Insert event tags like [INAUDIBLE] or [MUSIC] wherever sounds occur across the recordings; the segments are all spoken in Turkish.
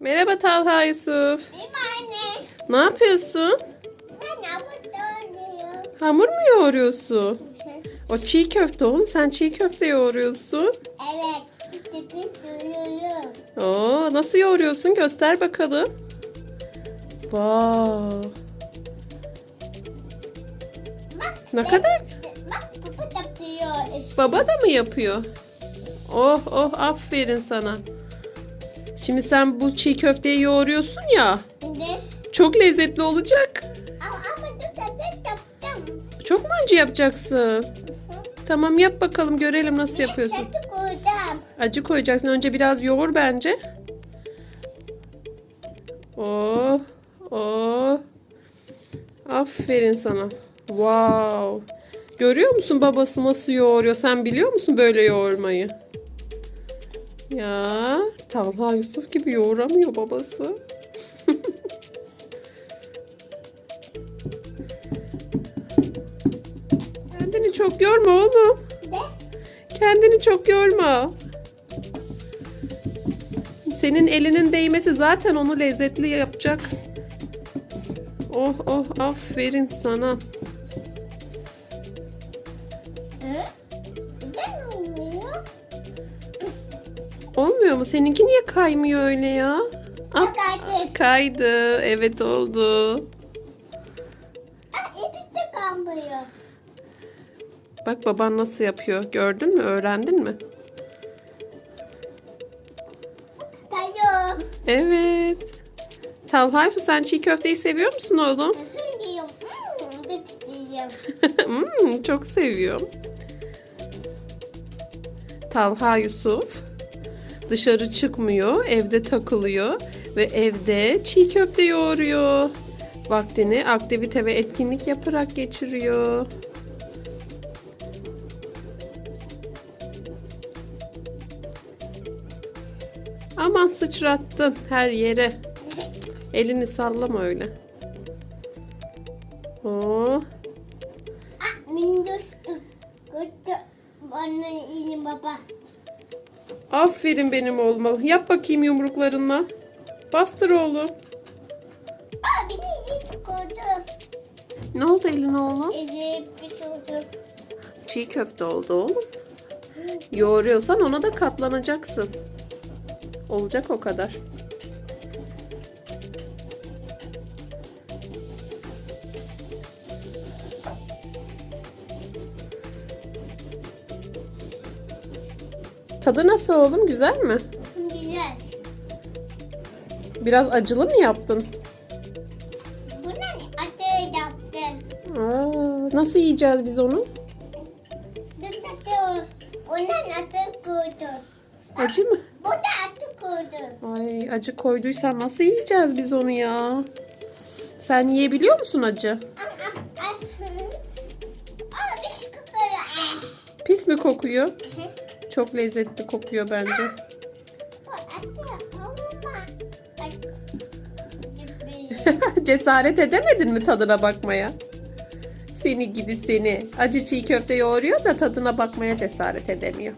Merhaba Talha Yusuf. Benim anne. Ne yapıyorsun? Ben avuç oynuyorum. Hamur mu yoğuruyorsun? O çiğ köfte oğlum. Sen çiğ köfte yoğuruyorsun. evet. Tipi duyuyorum. Oo, nasıl yoğuruyorsun? Göster bakalım. Wow. Bak. Ne kadar? Bak baba yapıyor. işte. Baba da mı yapıyor? Oh oh aferin sana. Şimdi sen bu çiğ köfteyi yoğuruyorsun ya. Şimdi. Çok lezzetli olacak. Ama ama dur yaptım. Çok mu acı yapacaksın? Tamam yap bakalım görelim nasıl yapıyorsun. Satı koydum. Acı koyacaksın. Önce biraz yoğur bence. Oh, oh. Aferin sana. Wow. Görüyor musun babası nasıl yoğuruyor? Sen biliyor musun böyle yoğurmayı? Ya, Talha Yusuf gibi yoğuramıyor babası. [LAUGHS] Kendini çok yorma oğlum. De. Kendini çok yorma. Senin elinin değmesi zaten onu lezzetli yapacak. Oh oh aferin sana. Hı? Olmuyor mu? Seninki niye kaymıyor öyle ya? Ah, artık. kaydı. Evet oldu. Ah ipi de kalmıyor. Bak baban nasıl yapıyor. Gördün mü? Öğrendin mi? Tayo. Evet. Talha Yusuf, sen çiğ köfteyi seviyor musun oğlum? Nasıl diyorum? Hmm. [LAUGHS] Hmm, çok seviyorum. Talha Yusuf dışarı çıkmıyor, evde takılıyor ve evde çiğ köfte yoğuruyor. Vaktini aktivite ve etkinlik yaparak geçiriyor. Aman sıçrattın her yere. Elini sallama öyle. Oh. Ah minnoş tuttu. Bana iyi baba. Aferin benim oğluma. Yap bakayım yumruklarınla. Bastır oğlum. Aa beni iyi tuttu. Ne oldu eline oğlum? Eli bir şey oldu. Çiğ köfte oldu oğlum. Yoğuruyorsan ona da katlanacaksın. Olacak o kadar. Tadı nasıl oğlum? Güzel mi? Güzel. Biraz acılı mı yaptın? Buna adı yaptım. Aa, nasıl yiyeceğiz biz onu? Dur adı o. Onun adı koydu. Acı mı? Bu da adı koydu. Ay acı koyduysan nasıl yiyeceğiz biz onu ya? Sen yiyebiliyor musun acı? Şey. Pis mi kokuyor? Çok lezzetli kokuyor bence. [LAUGHS] Cesaret edemedin mi tadına bakmaya? Seni gidi seni. Acı çiğ köfte yoğuruyor da tadına bakmaya cesaret edemiyor.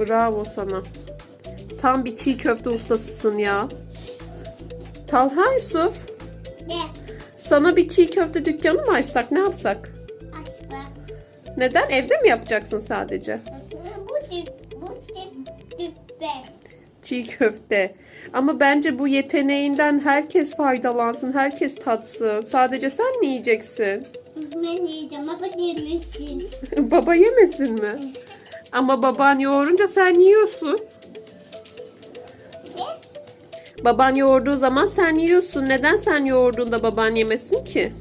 Bravo sana. Tam bir çiğ köfte ustasısın ya. Talha Yusuf, Ne? sana bir çiğ köfte dükkanı mı açsak ne yapsak? Neden? Evde mi yapacaksın sadece? Bu tip, bu tip, tüppe. Çiğ köfte. Ama bence bu yeteneğinden herkes faydalansın, herkes tatsın. Sadece sen mi yiyeceksin? Ben yiyeceğim ama yemesin. [LAUGHS] Baba yemesin mi? Ama baban yoğurunca sen yiyorsun. Ne? Baban yoğurduğu zaman sen yiyorsun. Neden sen yoğurduğunda baban yemesin ki?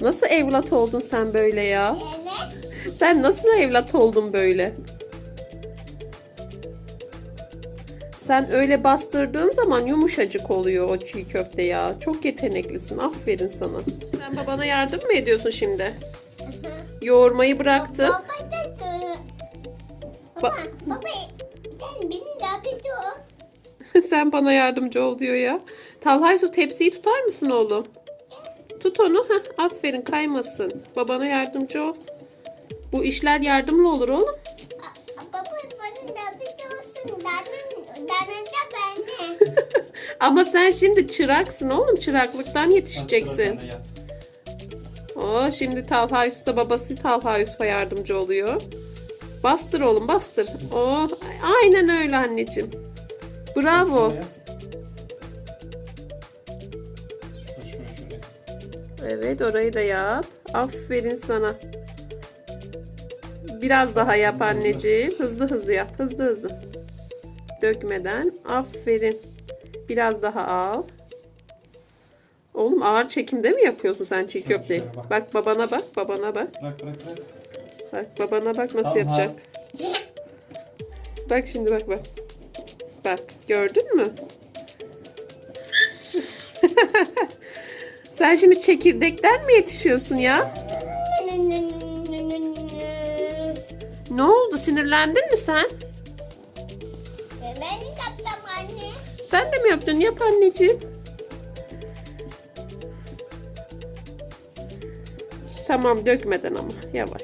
Nasıl evlat oldun sen böyle ya? Ne? Sen nasıl evlat oldun böyle? Sen öyle bastırdığın zaman yumuşacık oluyor o çiğ köfte ya. Çok yeteneklisin. Aferin sana. Sen babana yardım mı ediyorsun şimdi? Yoğurmayı bıraktın. Baba. Baba, Ba- baba, ben beni yapıyor? [LAUGHS] Sen bana yardımcı ol diyor ya. Talhay su tepsiyi tutar mısın oğlum? Tut onu. Heh, aferin kaymasın. Babana yardımcı ol. Bu işler yardımlı olur oğlum. Baba bana da bir olsun. Danın, danın da bende. [LAUGHS] Ama sen şimdi çıraksın oğlum. Çıraklıktan yetişeceksin. Oo, şimdi Talha Yusuf da babası Talha Yusuf'a yardımcı oluyor. Bastır oğlum bastır. Oo, aynen öyle anneciğim. Bravo. Evet orayı da yap. Aferin sana. Biraz daha yap anneciğim. Hızlı hızlı yap. Hızlı hızlı. Dökmeden. Aferin. Biraz daha al. Oğlum ağır çekimde mi yapıyorsun sen çiğ köfteyi? bak. Bak babana bak. Babana bak. Bırak bırak bırak. Bak babana bak nasıl Tamam, yapacak. Bak şimdi bak bak. Bak gördün mü? [LAUGHS] Sen şimdi çekirdekten mi yetişiyorsun ya? Ne oldu? Sinirlendin mi sen? Ben yaptım anne. Sen de mi yapacaksın? Yap anneciğim. Tamam dökmeden ama yavaş.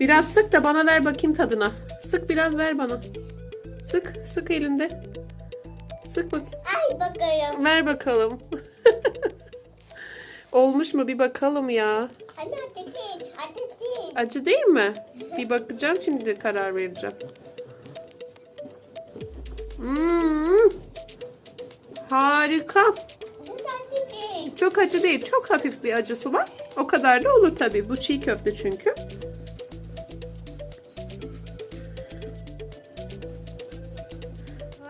Biraz sık da bana ver bakayım tadına. Sık biraz ver bana. Sık, sık elinde. Sık bak. Ay bakayım. Ver bakalım. [LAUGHS] Olmuş mu bir bakalım ya. Hadi değil. Hadi değil. Acı değil mi? Bir bakacağım şimdi karar vereceğim. Hmm. Harika. Değil. Çok acı değil. Çok hafif bir acısı var. O kadar da olur tabii. Bu çiğ köfte çünkü.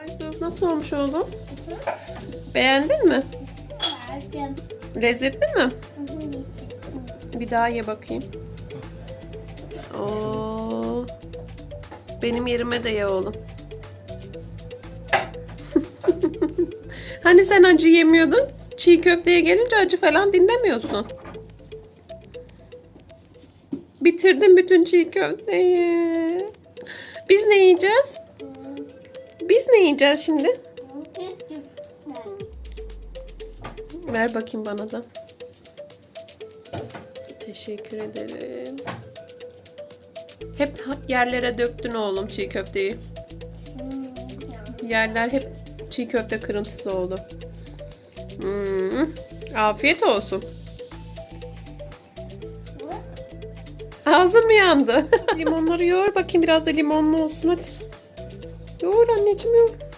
Ayşe nasıl olmuş oğlum? Beğendin mi? Verdim. Lezzetli mi? Bir daha ye bakayım. Oo. Benim yerime de ye oğlum. [LAUGHS] hani sen acı yemiyordun? Çiğ köfteye gelince acı falan dinlemiyorsun. Bitirdin bütün çiğ köfteyi. Biz ne yiyeceğiz? Biz ne yiyeceğiz şimdi? Ver bakayım bana da. Teşekkür ederim. Hep yerlere döktün oğlum çiğ köfteyi. Yerler hep çiğ köfte kırıntısı oldu. Hmm. Afiyet olsun. Ağzın mı yandı? [LAUGHS] Limonları yoğur bakayım biraz da limonlu olsun hadi. Yoğur anneciğim yoğur.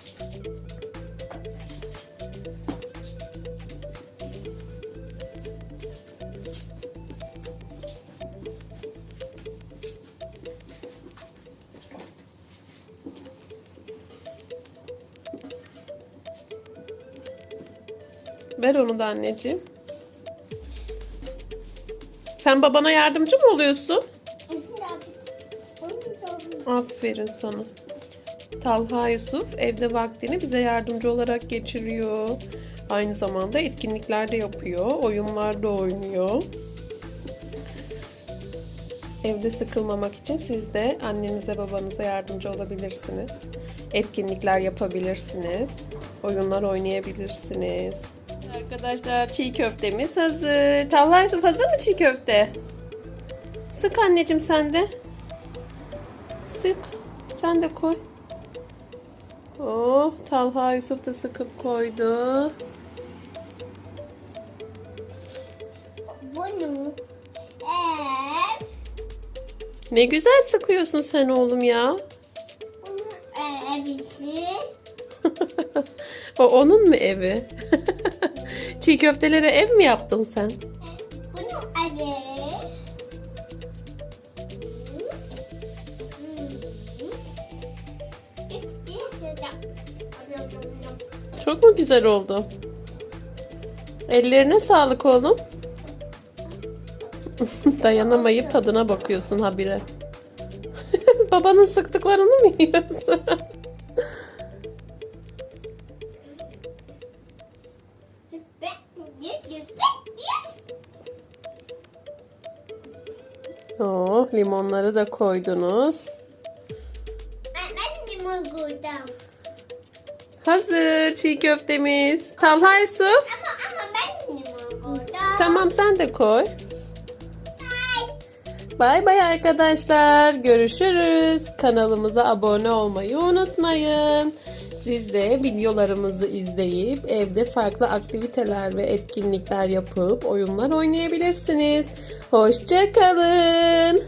Ver onu da anneciğim. Sen babana yardımcı mı oluyorsun? Aferin sana. Talha Yusuf evde vaktini bize yardımcı olarak geçiriyor. Aynı zamanda etkinliklerde yapıyor. Oyunlarda oynuyor. Evde sıkılmamak için siz de annenize babanıza yardımcı olabilirsiniz. Etkinlikler yapabilirsiniz. Oyunlar oynayabilirsiniz. Arkadaşlar çiğ köftemiz hazır. Talha Yusuf hazır mı çiğ köfte? Sık anneciğim sen de. Sık. Sen de koy. Oh, Talha Yusuf da sıkıp koydu. Bunu ev, Ne güzel sıkıyorsun sen oğlum ya. bunu evisi, [LAUGHS] o onun mu evi? [LAUGHS] Çiğ köftelere ev mi yaptın sen? bunu. Çok mu güzel oldu? Ellerine sağlık oğlum. [LAUGHS] Dayanamayıp tadına bakıyorsun habire. [LAUGHS] Babanın sıktıklarını mı yiyorsun? [LAUGHS] oh, limonları da koydunuz. Ben limon koydum. Hazır çiğ köftemiz. Talha Yusuf. Ama ama ben limon koydum. Tamam sen de koy. Ay. Bay bay arkadaşlar. Görüşürüz. Kanalımıza abone olmayı unutmayın. Siz de videolarımızı izleyip evde farklı aktiviteler ve etkinlikler yapıp oyunlar oynayabilirsiniz. Hoşçakalın.